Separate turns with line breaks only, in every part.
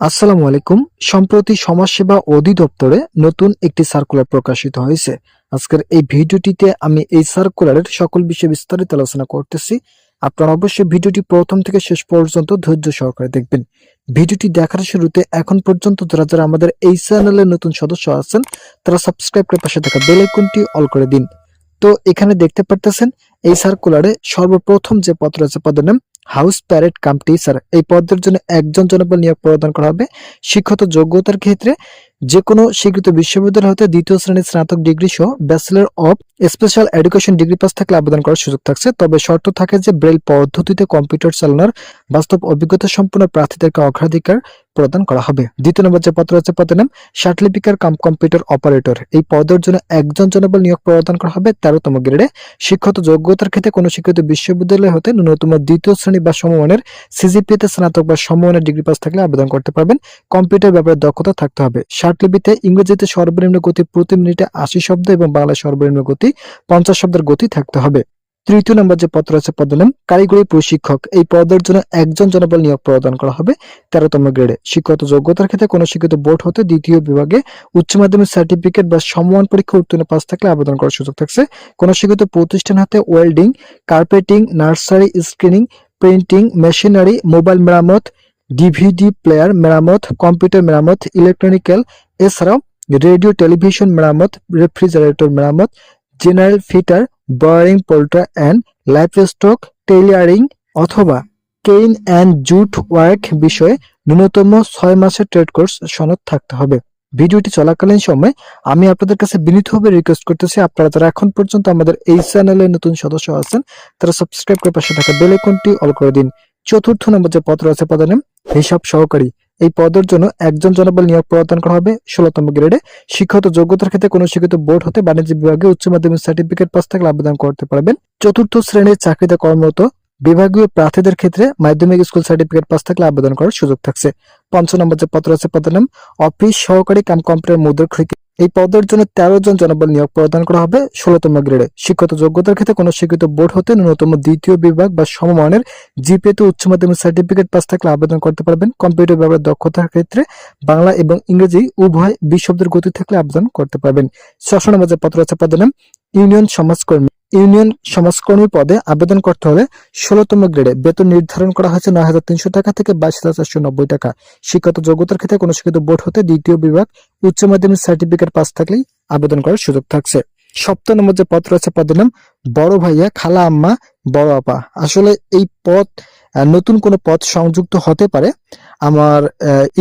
আসসালামু আলাইকুম। সম্প্রতি সমাজসেবা অধিদপ্তরে নতুন একটি সার্কুলার প্রকাশিত হয়েছে। আজকের এই ভিডিওটিতে আমি এই সার্কুলারের সকল বিষয়ে বিস্তারিত আলোচনা করতেছি। আপনারা অবশ্যই ভিডিওটি প্রথম থেকে শেষ পর্যন্ত ধৈর্য সহকারে দেখবেন। ভিডিওটি দেখার শুরুতে এখন পর্যন্ত যারা যারা আমাদের এই চ্যানেলের নতুন সদস্য আছেন, তারা সাবস্ক্রাইব করে পাশে থাকা বেল অল করে দিন। তো এখানে দেখতে পারতেছেন, এই সার্কুলারে সর্বপ্রথম যে পত্র আছে, পদের নাম হাউস প্যারেড কাম টিচার এই পদের জন্য একজন জনবল নিয়োগ প্রদান করা হবে। শিক্ষত যোগ্যতার ক্ষেত্রে যে কোনো স্বীকৃত বিশ্ববিদ্যালয় হতে দ্বিতীয় শ্রেণির স্নাতক ডিগ্রি সহ bachelor of special education degree pass থাকলে আবেদন করার সুযোগ থাকছে। তবে শর্ত থাকে যে ব্রেল পদ্ধতিতে কম্পিউটার চালানোর বাস্তব অভিজ্ঞতা সম্পন্ন প্রার্থীদেরকে অগ্রাধিকার প্রদান করা হবে। দ্বিতীয় নম্বর যে পত্র আছে পদের নাম সার্টিফিকার কাম কম্পিউটার অপারেটর। এই পদের জন্য একজন জনবল নিয়োগ প্রদান করা হবে তেরোতম গ্রেডে। শিক্ষত যোগ্যতার ক্ষেত্রে কোনো শিক্ষিত বিশ্ববিদ্যালয় হতে ন্যূনতম দ্বিতীয় শ্রেণি বা সমমানের সিজিপিতে স্নাতক বা সমমানের ডিগ্রি পাস থাকলে আবেদন করতে পারবেন। কম্পিউটার ব্যাপারে দক্ষতা থাকতে হবে। শার্টলিপিতে ইংরেজিতে সর্বনিম্ন গতি প্রতি মিনিটে আশি শব্দ এবং বাংলায় সর্বনিম্ন গতি পঞ্চাশ শব্দের গতি থাকতে হবে। তৃতীয় নম্বর যে পত্র আছে পদের নাম কারিগরি প্রশিক্ষক। এই পদের জন্য একজন জনবল নিয়োগ প্রদান করা হবে তেরোতম গ্রেডে। শিক্ষত যোগ্যতার ক্ষেত্রে কোনো শিক্ষিত বোর্ড হতে দ্বিতীয় বিভাগে উচ্চ মাধ্যমিক সার্টিফিকেট বা সমমান পরীক্ষা উত্তীর্ণ পাস থাকলে আবেদন করার সুযোগ থাকছে। কোনো শিক্ষিত প্রতিষ্ঠান হাতে welding, carpeting, nursery, screening, printing, machinery, mobile মেরামত ডিভিডি প্লেয়ার মেরামত কম্পিউটার মেরামত ইলেকট্রনিক্যাল এছাড়াও রেডিও টেলিভিশন মেরামত রেফ্রিজারেটর মেরামত জেনারেল ফিটার বয়ারিং poultry and livestock tailoring অথবা কেইন অ্যান্ড জুট ওয়ার্ক বিষয়ে ন্যূনতম ছয় মাসের ট্রেড কোর্স সনদ থাকতে হবে। ভিডিওটি চলাকালীন সময় আমি আপনাদের কাছে বিনীতভাবে রিকোয়েস্ট করতেছি, আপনারা যারা এখন পর্যন্ত আমাদের এই চ্যানেলের নতুন সদস্য আছেন, তারা সাবস্ক্রাইব করে পাশে থাকা বেল আইকনটি অল করে দিন। চতুর্থ নম্বর যে পত্র আছে পদের নাম, হিসাব সহকারী। এই পদের জন্য একজন জনবল নিয়োগ প্রদান করা হবে ষোলতম গ্রেডে। শিক্ষত যোগ্যতার ক্ষেত্রে কোনো শিক্ষিত বোর্ড হতে বাণিজ্য বিভাগে উচ্চ মাধ্যমিক সার্টিফিকেট পাস থাকলে আবেদন করতে পারবেন। চতুর্থ শ্রেণির চাকরিতে কর্মরত বিভাগীয় প্রার্থীদের ক্ষেত্রে মাধ্যমিক স্কুল সার্টিফিকেট পাস থাকলে আবেদন করার সুযোগ থাকছে। পঞ্চ নম্বর যে পত্র আছে পদের নাম, অফিস সহকারী কাম কম্পিউটার মুদ্রক্ষিক এই পদের জন্য তেরো জন জনবল নিয়োগ প্রদান করা হবে ষোলতম গ্রেডে। শিক্ষত যোগ্যতার ক্ষেত্রে কোনো শিক্ষিত বোর্ড হতে ন্যূনতম দ্বিতীয় বিভাগ বা সমমানের জিপিএতে উচ্চ মাধ্যমিক সার্টিফিকেট পাস থাকলে আবেদন করতে পারবেন। কম্পিউটার ব্যবহার দক্ষতার ক্ষেত্রে বাংলা এবং ইংরেজি উভয় বিশ শব্দের গতি থাকলে আবেদন করতে পারবেন। শাসন যে পত্র আছে পদের ইউনিয়ন সমাজকর্মী। ইউনিয়ন সমাজকর্মী পদে আবেদন করতে হলে ষোলতম গ্রেডে বেতন নির্ধারণ করা হয়েছে নয় হাজার তিনশো টাকা থেকে বাইশ হাজার চারশো নব্বই টাকা। শিক্ষত যোগ্যতার ক্ষেত্রে কোনো শিক্ষিত বোর্ড হতে দ্বিতীয় বিভাগ, উচ্চ মাধ্যমিক সার্টিফিকেট পাস থাকলেই আবেদন করার সুযোগ থাকছে। সপ্তম নম্বর যে পদ রয়েছে, পদের নাম বড় ভাইয়া খালা আম্মা, বড় আপা। আসলে এই পদ নতুন কোনো পদ সংযুক্ত হতে পারে। আমার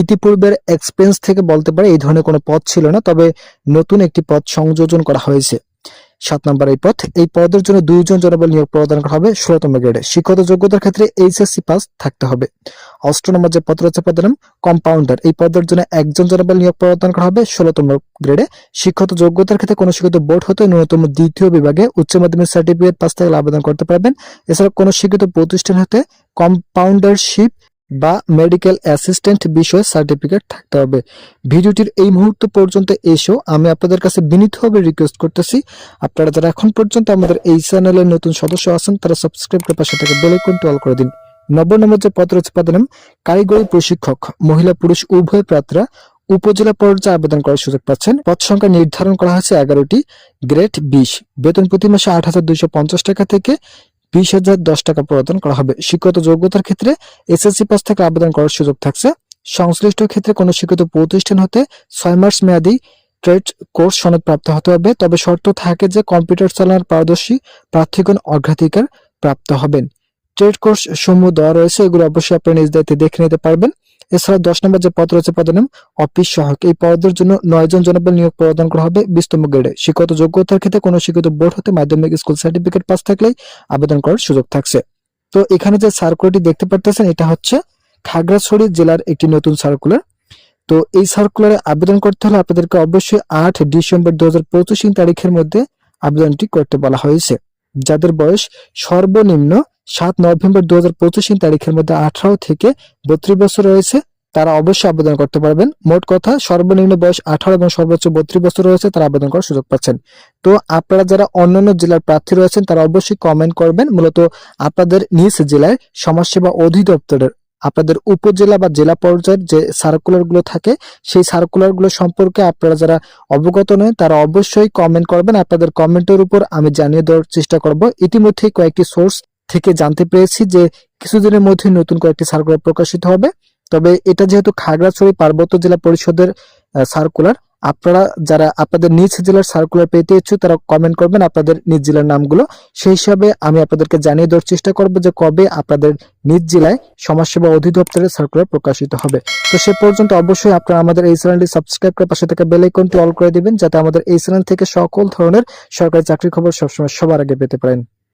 ইতিপূর্বের এক্সপেন্স থেকে বলতে পারে এই ধরনের কোনো পদ ছিল না, তবে নতুন একটি পদ সংযোজন করা হয়েছে। সাত নম্বর এই পদ এই পদের জন্য দুইজন জনবল নিয়োগ প্রদান করা হবে ষোলতম গ্রেডে। শিক্ষত যোগ্যতার ক্ষেত্রে এইচএসসি পাস থাকতে হবে। অষ্ট নম্বর যে পত্র আছে পদের নাম কম্পাউন্ডার এই পদের জন্য একজন জনবল নিয়োগ প্রদান করা হবে ষোলতম গ্রেডে। শিক্ষত যোগ্যতার ক্ষেত্রে কোনো শিক্ষিত বোর্ড হতে ন্যূনতম দ্বিতীয় বিভাগে উচ্চ মাধ্যমিক সার্টিফিকেট পাস থেকে আবেদন করতে পারবেন। এছাড়া কোনো শিক্ষিত প্রতিষ্ঠান হতে কম্পাউন্ডারশিপ বা মেডিকেল অ্যাসিস্ট্যান্ট বিষয়ে সার্টিফিকেট থাকতে হবে। ভিডিওটির এই মুহূর্ত পর্যন্ত এসো, আমি আপনাদের কাছে বিনীতভাবে রিকোয়েস্ট করতেছি, আপনারা যারা এখন পর্যন্ত আমাদের এই চ্যানেলের নতুন সদস্য আছেন, তারা সাবস্ক্রাইব করে পাশে থেকে বেল আইকনটি অল করে দিন। নব্বই নম্বর যে হচ্ছে পদের নাম কারিগরি প্রশিক্ষক, মহিলা, পুরুষ, উভয় প্রার্থীরা উপজেলা পর্যায়ে আবেদন করার সুযোগ পাচ্ছেন। পদ সংখ্যা নির্ধারণ করা হয়েছে এগারোটি গ্রেড বিশ। বেতন প্রতি মাসে আট হাজার দুইশো পঞ্চাশ টাকা থেকে বিশ হাজার দশ টাকা প্রদান করা হবে। শিক্ষত যোগ্যতার ক্ষেত্রে এসএসসি পাস থেকে আবেদন করার সুযোগ থাকছে। সংশ্লিষ্ট ক্ষেত্রে কোনো শিক্ষিত প্রতিষ্ঠান হতে ছয় মাস মেয়াদি ট্রেড কোর্স সনদ প্রাপ্ত হতে হবে। তবে শর্ত থাকে যে কম্পিউটার চালানোর পারদর্শী প্রার্থীগণ অগ্রাধিকার প্রাপ্ত হবেন। ট্রেড কোর্স সমূহ দেওয়া রয়েছে, এগুলো অবশ্যই আপনারা নিজ দায়িত্বে দেখে নিতে পারবেন। এছাড়া দশ নম্বর যে পদ রয়েছে, পদের নাম অফিস সহায়ক। এই পদের জন্য নয় জন জনবল নিয়োগ প্রদান করা হবে বিশতম গ্রেডে। শিক্ষত যোগ্যতার ক্ষেত্রে কোনো শিক্ষিত বোর্ড হতে মাধ্যমিক স্কুল সার্টিফিকেট পাস থাকলেই আবেদন করার সুযোগ থাকছে। তো এখানে যে সার্কুলারটি দেখতে পারতেছেন, এটা হচ্ছে খাগড়াছড়ি জেলার একটি নতুন সার্কুলার তো এই সার্কুলারে আবেদন করতে হলে আপনাদেরকে অবশ্যই আট ডিসেম্বর দু হাজার পঁচিশ তারিখের মধ্যে আবেদনটি করতে বলা হয়েছে। যাদের বয়স সর্বনিম্ন সাত নভেম্বর দু হাজার পঁচিশ তারিখের মধ্যে আঠারো থেকে বত্রিশ বছর রয়েছে, তারা অবশ্যই আবেদন করতে পারবেন। মোট কথা, সর্বনিম্ন বয়স আঠারো এবং সর্বোচ্চ বত্রিশ বছর রয়েছে, তারা আবেদন করার সুযোগ পাচ্ছেন। তো আপনারা যারা অন্যান্য জেলার প্রার্থী রয়েছেন, তারা অবশ্যই কমেন্ট করবেন। মূলত আপনাদের নিজ জেলায় সমাজসেবা অধিদপ্তরের, আপনাদের উপজেলা বা জেলা পর্যায়ের যে সার্কুলারগুলো থাকে, সেই সার্কুলারগুলো সম্পর্কে আপনারা যারা অবগত নয়, তারা অবশ্যই কমেন্ট করবেন। আপনাদের কমেন্টের উপর আমি জানিয়ে দেওয়ার চেষ্টা করব। ইতিমধ্যেই কয়েকটি সোর্স থেকে জানতে পেরেছি যে কিছুদিনের মধ্যে নতুন কয়েকটি সার্কুলার প্রকাশিত হবে। তবে এটা যেহেতু খাগড়াছড়ি পার্বত্য জেলা পরিষদের সার্কুলার আপনারা যারা আপনাদের নিজ জেলার সার্কুলার পেতে ইচ্ছুক, তারা কমেন্ট করবেন আপনাদের নিজ জেলার নামগুলো। সেই হিসাবে আমি আপনাদেরকে জানিয়ে দেওয়ার চেষ্টা করব যে কবে আপনাদের নিজ জেলায় সমাজসেবা অধিদপ্তরের সার্কুলার প্রকাশিত হবে। তো সে পর্যন্ত অবশ্যই আপনারা আমাদের এই চ্যানেলটি সাবস্ক্রাইব করে পাশে থেকে বেল আইকনটি অল করে দিবেন, যাতে আমাদের এই চ্যানেল থেকে সকল ধরনের সরকারি চাকরির খবর সবসময় সবার আগে পেতে পারেন।